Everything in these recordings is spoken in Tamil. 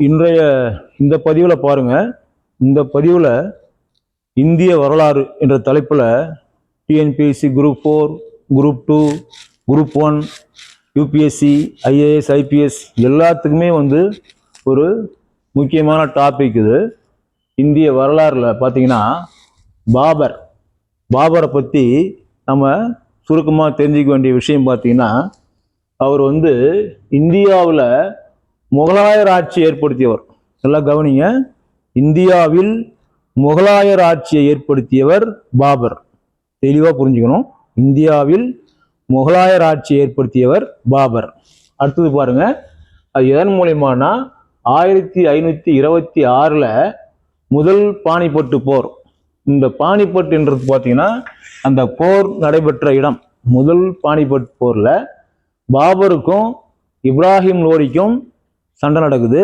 இன்றைய இந்த பதிவில் பாருங்கள் இந்த பதிவில் இந்திய வரலாறு என்ற தலைப்பில் TNPSC group four group two group one UPSC IAS IPS எல்லாத்துக்குமே வந்து ஒரு முக்கியமான டாபிக் இது. இந்திய வரலாறில் பார்த்தீங்கன்னா பாபர். பாபரை பற்றி நம்ம சுருக்கமாக தெரிஞ்சுக்க வேண்டிய விஷயம் பார்த்தீங்கன்னா அவர் வந்து இந்தியாவில் முகலாயர் ஆட்சி ஏற்படுத்தியவர். நல்லா கவனிங்க. இந்தியாவில் முகலாயர் ஆட்சியை ஏற்படுத்தியவர் பாபர். தெளிவாக புரிஞ்சுக்கணும். இந்தியாவில் முகலாயர் ஆட்சியை ஏற்படுத்தியவர் பாபர். அடுத்தது பாருங்க. அது எதன் மூலியமானா ஆயிரத்தி ஐநூற்றி இருபத்தி ஆறில் முதல் பாணிபட்டு போர். இந்த பானிபட்டுன்றது பார்த்தீங்கன்னா அந்த போர் நடைபெற்ற இடம். முதல் பாணிபட் போரில் பாபருக்கும் இப்ராஹிம் லோடிக்கும் சண்டை நடக்குது.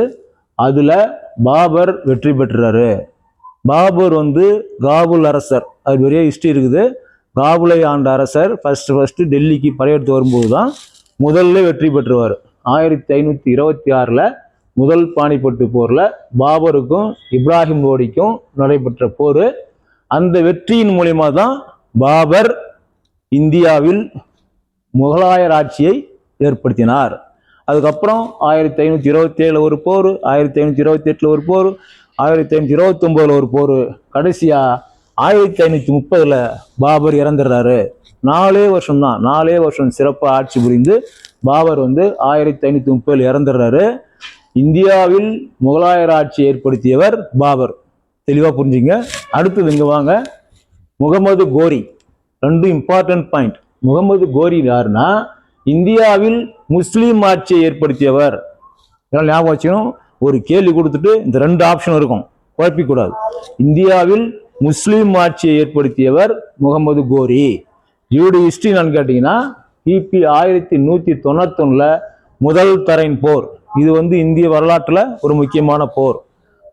அதில் பாபர் வெற்றி பெற்றுறாரு பாபர் வந்து காபுல் அரசர். அது பெரிய ஹிஸ்ட்ரி இருக்குது. காபுலை ஆண்ட அரசர் ஃபஸ்ட்டு ஃபஸ்ட்டு டெல்லிக்கு படையெடுத்து வரும்போது தான் முதல்ல வெற்றி பெற்றுவார். ஆயிரத்தி ஐநூற்றி இருபத்தி ஆறில் முதல் பாணிப்பட்டு போரில் பாபருக்கும் இப்ராஹிம் லோடிக்கும் நடைபெற்ற போர். அந்த வெற்றியின் மூலிமா தான் பாபர் இந்தியாவில் முகலாயர் ஆட்சியை ஏற்படுத்தினார். அதுக்கப்புறம் ஆயிரத்தி ஐநூற்றி இருபத்தி ஏழில் ஒரு போர் ஆயிரத்தி ஐநூற்றி இருபத்தி எட்டில் ஒரு போர் ஆயிரத்தி ஐநூற்றி இருபத்தொம்போதில் ஒரு போர். கடைசியாக ஆயிரத்தி ஐநூற்றி முப்பதில் பாபர் இறந்துடுறாரு. நாலே வருஷம் தான் நாலே வருஷம் சிறப்பாக ஆட்சி புரிந்து பாபர் வந்து ஆயிரத்தி ஐநூற்றி முப்பதில் இறந்துடுறாரு. இந்தியாவில் முகலாயர் ஆட்சி ஏற்படுத்தியவர் பாபர். தெளிவாக புரிஞ்சுங்க. அடுத்தது இங்கே வாங்க. முகமது கோரி. ரெண்டு இம்பார்ட்டன்ட் பாயிண்ட் முகமது கோரி யாருன்னா இந்தியாவில் முஸ்லீம் ஆட்சியை ஏற்படுத்தியவர். இதெல்லாம் ஞாபகம் வச்சுக்கணும் ஒரு கேள்வி கொடுத்துட்டு இந்த ரெண்டு ஆப்ஷன் இருக்கும். குழப்பிக்கூடாது. இந்தியாவில் முஸ்லீம் ஆட்சியை ஏற்படுத்தியவர் முகமது கோரி. இவருடைய ஹிஸ்ட்ரி நான் கேட்டிங்கன்னா கிபி ஆயிரத்தி நூற்றி தொண்ணூத்தொன்னில் முதல் தரைன் போர். இது வந்து இந்திய வரலாற்றில் ஒரு முக்கியமான போர்.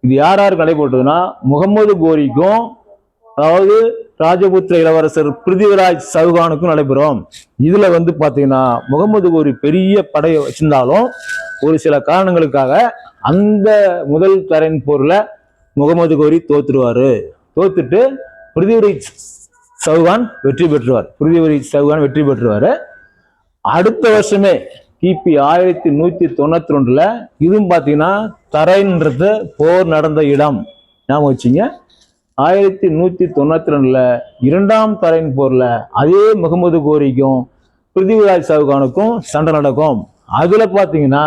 இது யார் யார் நடைபெற்றதுன்னா முகமது கோரிக்கும் அதாவது ராஜபுத்திர இளவரசர் பிருத்திவிராஜ் சவுகானுக்கும் நடைபெறும். இதுல வந்து பாத்தீங்கன்னா முகமது கோரி பெரிய படையை வச்சிருந்தாலும் ஒரு சில காரணங்களுக்காக அந்த முதல் தரையின் போர்ல முகமது கோரி தோத்துருவாரு. தோத்துட்டு பிருத்திவிராஜ் சவுகான் வெற்றி பெற்றுவார். பிருத்திவிராஜ் சவுகான் வெற்றி பெற்றுவாரு. அடுத்த வருஷமே கிபி ஆயிரத்தி நூத்தி தொண்ணூத்தி ரெண்டுல இதுவும் பாத்தீங்கன்னா தரைன்றது போர் நடந்த இடம். ஞாபகம் வச்சுங்க. ஆயிரத்தி நூத்தி தொண்ணூத்தி ரெண்டுல இரண்டாம் தரையின் போர்ல அதே முகமது கோரிக்கும் பிருத்திவிராஜ் சவுகானுக்கும் சண்டை நடக்கும். அதுல பாத்தீங்கன்னா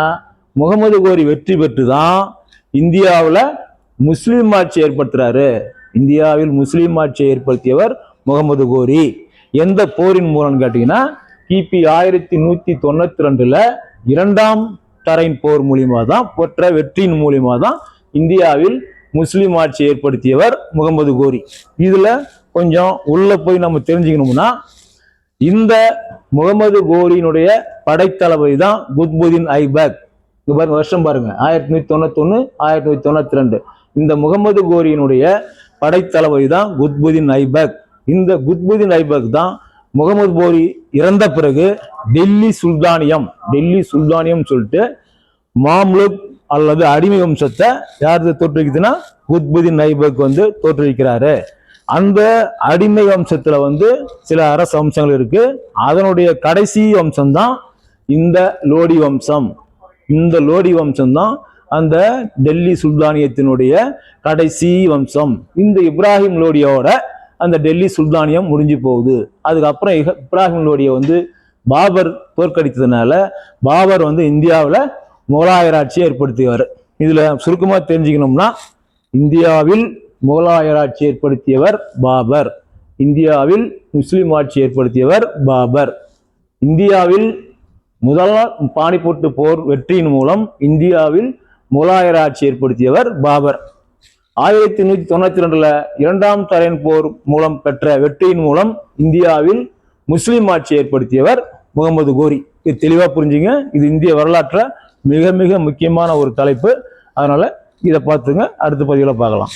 முகமது கோரி வெற்றி பெற்று தான் இந்தியாவில் முஸ்லீம் ஆட்சி ஏற்படுத்துறாரு. இந்தியாவில் முஸ்லீம் ஆட்சியை ஏற்படுத்தியவர் முகமது கோரி. எந்த போரின் மூலம் கேட்டீங்கன்னா கிபி ஆயிரத்தி நூத்தி தொண்ணூத்தி ரெண்டுல இரண்டாம் தரையின் போர் மூலியமா தான் பெற்ற வெற்றியின் மூலியமா தான் இந்தியாவில் முஸ்லீம் ஆட்சி ஏற்படுத்தியவர் முகமது கோரி. இதுல கொஞ்சம் உள்ள போய் நம்ம தெரிஞ்சுக்கணும்னா இந்த முகமது கோரியினுடைய படைத்தளபதி தான் குத்புதீன் ஐபக். இங்க பாருங்க வருஷம் பாருங்க. ஆயிரத்தி நூத்தி தொண்ணூத்தி ஆயிரத்தி நூத்தி தொண்ணூத்தி ரெண்டு. இந்த முகமது கோரியினுடைய படைத்தளபதி தான் குத்புதீன் ஐபக். இந்த குத்புதீன் ஐபக் தான் முகமது கோரி இறந்த பிறகு டெல்லி சுல்தானியம் டெல்லி சுல்தானியம் சொல்லிட்டு மாம்லுக் அல்லது அடிமை வம்சத்தை யார் தோற்றுவிக்குதுன்னா குத்புதீன் ஐபக் வந்து தோற்றுவிக்கிறாரு. அந்த அடிமை வம்சத்துல வந்து சில அரச வம்சங்கள் இருக்கு. அதனுடைய கடைசி வம்சம் தான் இந்த லோடி வம்சம். இந்த லோடி வம்சம் தான் அந்த டெல்லி சுல்தானியத்தினுடைய கடைசி வம்சம். இந்த இப்ராஹிம் லோடியோட அந்த டெல்லி சுல்தானியம் முடிஞ்சு போகுது. அதுக்கப்புறம் இப்ராஹிம் லோடியை வந்து பாபர் தோற்கடித்ததுனால பாபர் வந்து இந்தியாவில் முகலாயர் ஆட்சியை ஏற்படுத்தியவர். இதில் சுருக்கமாக தெரிஞ்சுக்கணும்னா இந்தியாவில் முகலாயர் ஆட்சி ஏற்படுத்தியவர் பாபர். இந்தியாவில் முஸ்லீம் ஆட்சி ஏற்படுத்தியவர் பாபர். இந்தியாவில் முதல் பாணிபோட்டு போர் வெற்றியின் மூலம் இந்தியாவில் முகலாயர் ஆட்சி ஏற்படுத்தியவர் பாபர். ஆயிரத்தி நூற்றி தொண்ணூற்றி ரெண்டில் இரண்டாம் தரையன் போர் மூலம் பெற்ற வெற்றியின் மூலம் இந்தியாவில் முஸ்லீம் ஆட்சி ஏற்படுத்தியவர் முகமது கோரி. இது தெளிவாக புரிஞ்சுங்க. இது இந்திய வரலாற்றை மிக மிக முக்கியமான ஒரு தலைப்பு. அதனால இதை பார்த்துங்க. அடுத்த பதிவில் பார்க்கலாம்.